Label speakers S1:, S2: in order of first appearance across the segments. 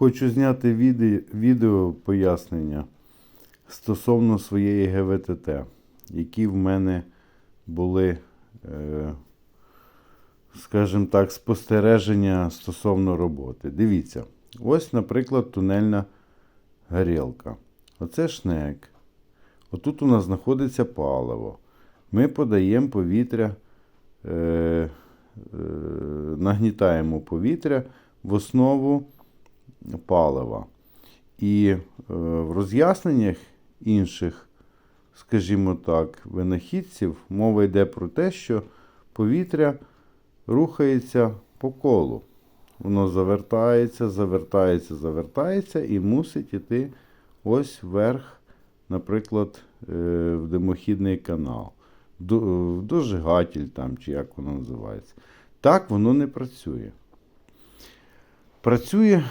S1: Хочу зняти відео, пояснення стосовно своєї ГВТТ, які в мене були, е, скажімо так, спостереження стосовно роботи. Дивіться, ось, наприклад, тунельна горілка. Оце шнек. Отут у нас знаходиться паливо. Ми подаємо повітря, е, е, нагнітаємо повітря в основу палива. І е, в роз'ясненнях інших, скажімо так, винахідців мова йде про те, що повітря рухається по колу. Воно завертається, завертається, завертається і мусить іти ось вверх, наприклад, е, в димохідний канал, в дожигатель там, чи як воно називається. Так воно не працює. Працює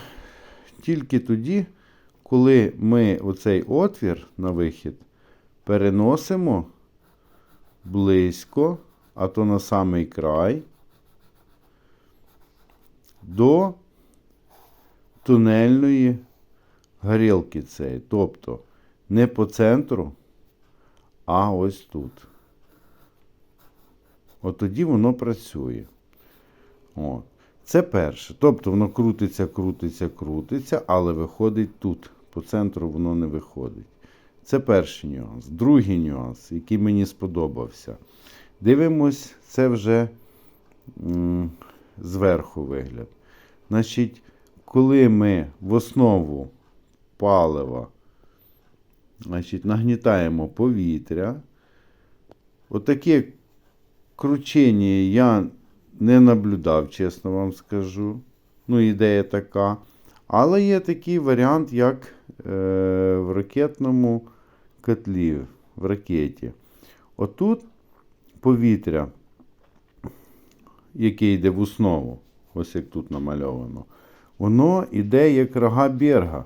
S1: тільки тоді, коли ми оцей отвір на вихід переносимо близько, а то на самий край, до тунельної горілки цієї. Тобто не по центру, а ось тут. От тоді воно працює. От. Це перше. Тобто воно крутиться, крутиться, крутиться, але виходить тут. По центру воно не виходить. Це перший нюанс. Другий нюанс, який мені сподобався. Дивимось, це вже м, зверху вигляд. Значить, коли ми в основу палива значить, нагнітаємо повітря, отаке кручення я не наблюдав, чесно вам скажу. Ну, ідея така. Але є такий варіант, як е, в ракетному котлі, в ракеті. Отут повітря, яке йде в основу, ось як тут намальовано, воно йде як рога берга.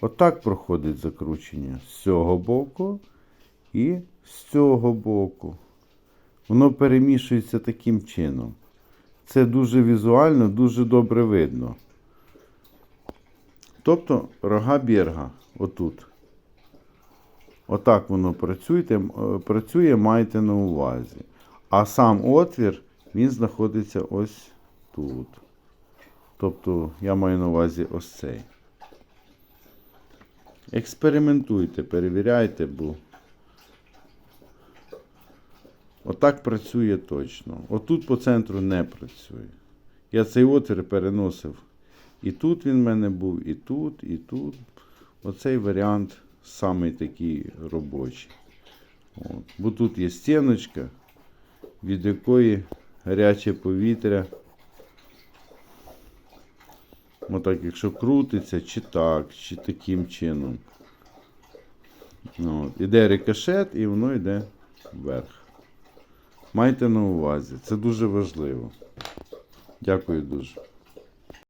S1: Отак проходить закручення з цього боку і з цього боку. Воно перемішується таким чином. Це дуже візуально, дуже добре видно. Тобто рога берга отут. Отак воно працює, е, працює, майте на увазі. А сам отвір, він знаходиться ось тут. Тобто, я маю на увазі ось цей. Експериментуйте, перевіряйте, бо отак працює точно. Отут по центру не працює. Я цей отвір переносив. І тут він в мене був, і тут, і тут. Оцей варіант самий такий робочий. От. Бо тут є стіночка, від якої гаряче повітря. Отак, якщо крутиться, чи так, чи таким чином. От. Іде рикошет і воно йде вверх. Майте на увазі, це дуже важливо. Дякую дуже.